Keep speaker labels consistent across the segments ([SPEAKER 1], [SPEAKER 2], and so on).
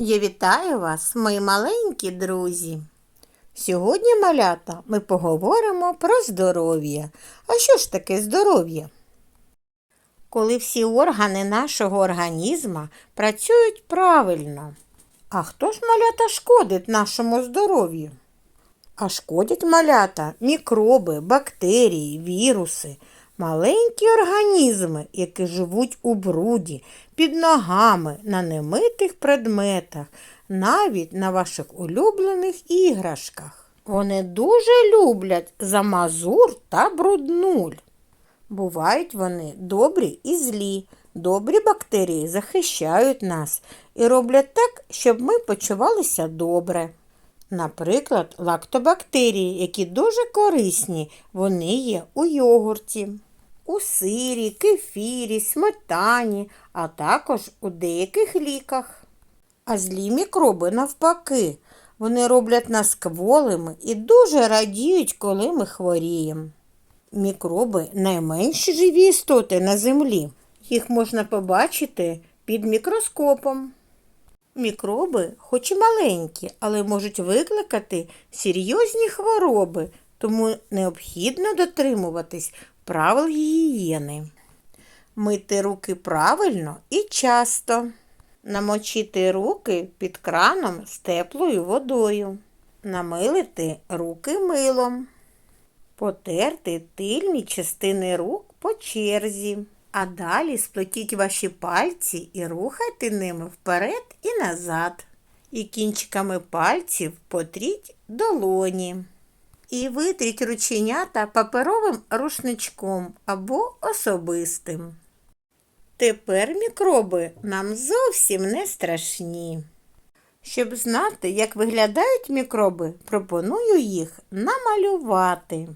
[SPEAKER 1] Я вітаю вас, мої маленькі друзі. Сьогодні, малята, ми поговоримо про здоров'я. А що ж таке здоров'я? Коли всі органи нашого організму працюють правильно. А хто ж малята шкодить нашому здоров'ю? А шкодять малята мікроби, бактерії, віруси, маленькі організми, які живуть у бруді, під ногами, на немитих предметах, навіть на ваших улюблених іграшках. Вони дуже люблять замазур та бруднуль. Бувають вони добрі і злі. Добрі бактерії захищають нас і роблять так, щоб ми почувалися добре. Наприклад, лактобактерії, які дуже корисні, вони є у йогурті, у сирі, кефірі, сметані, а також у деяких ліках. А злі мікроби навпаки, вони роблять нас кволими і дуже радіють, коли ми хворіємо. Мікроби найменші живі істоти на землі. Їх можна побачити під мікроскопом. Мікроби, хоч і маленькі, але можуть викликати серйозні хвороби, тому необхідно дотримуватись правил гігієни. Мити руки правильно і часто. Намочити руки під краном з теплою водою. Намилити руки милом. Потерти тильні частини рук по черзі. А далі сплетіть ваші пальці і рухайте ними вперед і назад. І кінчиками пальців потріть долоні. І витріть рученята паперовим рушничком або особистим. Тепер мікроби нам зовсім не страшні. Щоб знати, як виглядають мікроби, пропоную їх намалювати.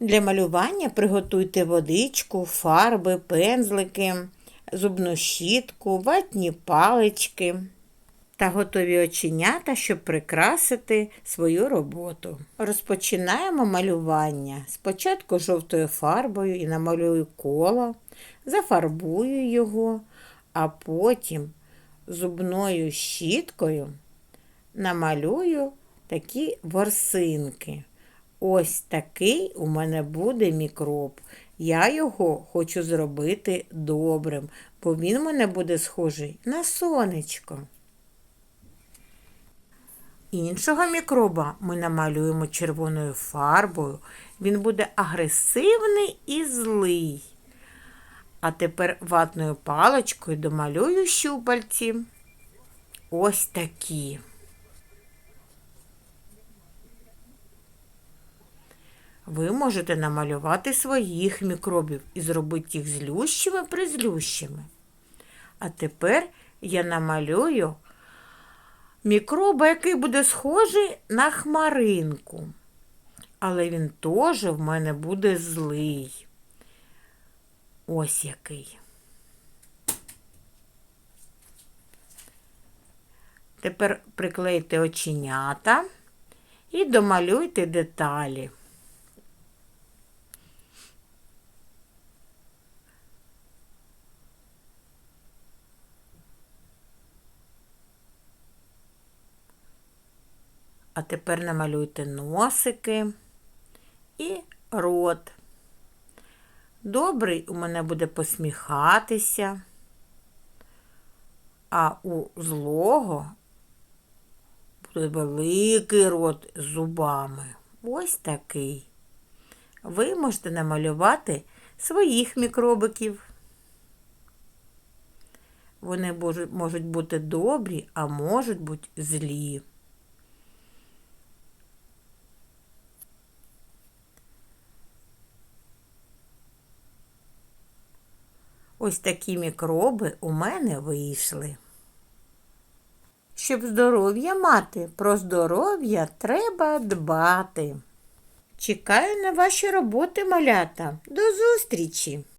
[SPEAKER 1] Для малювання приготуйте водичку, фарби, пензлики, зубну щітку, ватні палички та готові оченята, щоб прикрасити свою роботу. Розпочинаємо малювання. Спочатку жовтою фарбою і намалюю коло, зафарбую його, а потім зубною щіткою намалюю такі ворсинки. Ось такий у мене буде мікроб. Я його хочу зробити добрим, бо він мене буде схожий на сонечко. Іншого мікроба ми намалюємо червоною фарбою. Він буде агресивний і злий. А тепер ватною паличкою домалюю щупальці. Ось такі. Ви можете намалювати своїх мікробів і зробити їх злющими призлющими. А тепер я намалюю мікроба, який буде схожий на хмаринку. Але він теж в мене буде злий. Ось який. Тепер приклейте оченята і домалюйте деталі. А тепер намалюйте носики і рот. Добрий у мене буде посміхатися, а у злого буде великий рот з зубами. Ось такий. Ви можете намалювати своїх мікробиків. Вони можуть бути добрі, а можуть бути злі. Ось такі мікроби у мене вийшли. Щоб здоров'я мати, про здоров'я треба дбати. Чекаю на ваші роботи, малята. До зустрічі!